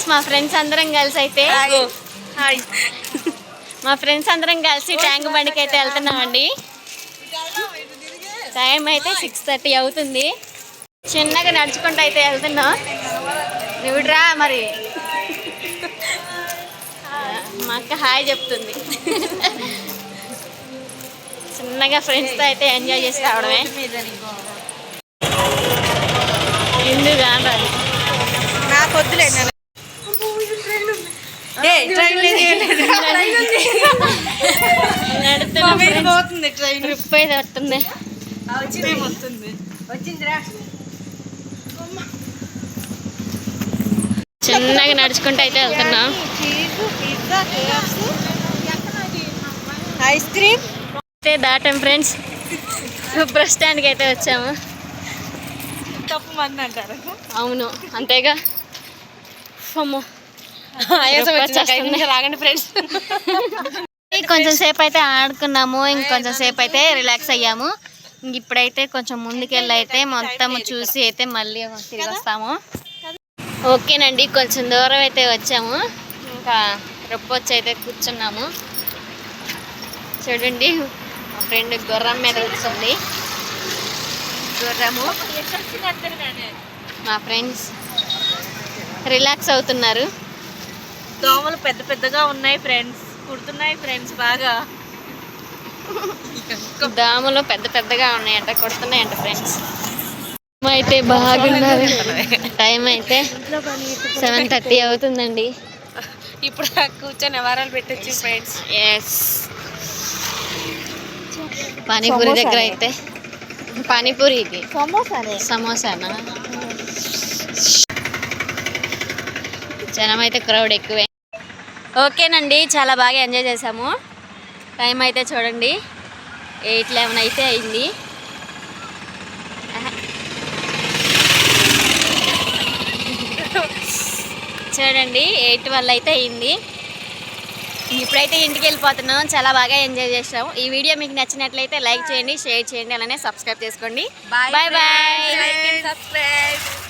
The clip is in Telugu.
ఫ్రెండ్స్ మా ఫ్రెండ్స్ అందరం కలిసి అయితే హాయ్ మా ఫ్రెండ్స్ అందరం కలిసి ట్యాంక్ బండికి అయితే వెళ్తున్నామండి. టైం అయితే సిక్స్ థర్టీ అవుతుంది. చిన్నగా నడుచుకుంటూ అయితే వెళ్తున్నాం. నువ్వుడ్రా మరి. మా అక్క హాయ్ చెప్తుంది. చిన్నగా ఫ్రెండ్స్తో అయితే ఎంజాయ్ చేసి రావడమే. ఇందు కాదు నాకు వద్దులే నేను ఏ ట్రైన్ లేదు పోతుంది ట్రైన్. ట్రిప్ అయితే వస్తుంది. వచ్చిందిరా. చిన్నగా నడుచుకుంటూ అయితే వెళ్తున్నాం. Ice cream. అయితే దాటాం ఫ్రెండ్స్. బస్ స్టాండ్కి అయితే వచ్చాము. తప్పు మంది అంటారు. అవును అంతేగా. అమ్మో. ఆయాసం ఫ్రెండ్స్ కొంచెం సేపు అయితే ఆడుకున్నాము ఇంకొంచెం సేపు అయితే రిలాక్స్ అయ్యాము. ఇంక ఇప్పుడైతే కొంచెం ముందుకెళ్ళి అయితే మొత్తం చూసి అయితే మళ్ళీ తిరిగి వస్తాము. ఓకేనండి కొంచెం దూరం అయితే వచ్చాము. ఇంకా రొప్పొచ్చి అయితే కూర్చున్నాము. చూడండి మా ఫ్రెండ్ గుర్రం మీద కూర్చుంది. గుర్రము. మా ఫ్రెండ్స్ రిలాక్స్ అవుతున్నారు. దోమలు పెద్ద పెద్దగా ఉన్నాయి ఫ్రెండ్స్ కుడుతున్నాయి ఫ్రెండ్స్ బాగా. దాములు పెద్ద పెద్దగా ఉన్నాయంట కొడుతున్నాయంట ఫ్రెండ్స్ అయితే బాగున్నారు టైం అయితే సెవెన్ థర్టీ అవుతుందండి. ఇప్పుడు కూర్చొని వారాలు పెట్టొచ్చు ఫ్రెండ్స్ ఎస్ పానీపూరి దగ్గర అయితే. పానీపూరికి. సమోసానా? జనం అయితే క్రౌడ్ ఎక్కువే. ఓకేనండి చాలా బాగా ఎంజాయ్ చేసాము టైం అయితే చూడండి. ఎయిట్ లెవెన్ అయితే అయింది. చూడండి ఎయిట్ వల్ల అయితే అయింది. ఇప్పుడైతే ఇంటికి వెళ్ళిపోతున్నాం. చాలా బాగా ఎంజాయ్ చేసాం ఈ వీడియో మీకు నచ్చినట్లయితే లైక్ చేయండి షేర్ చేయండి అలానే సబ్స్క్రైబ్ చేసుకోండి. Bye bye subscribe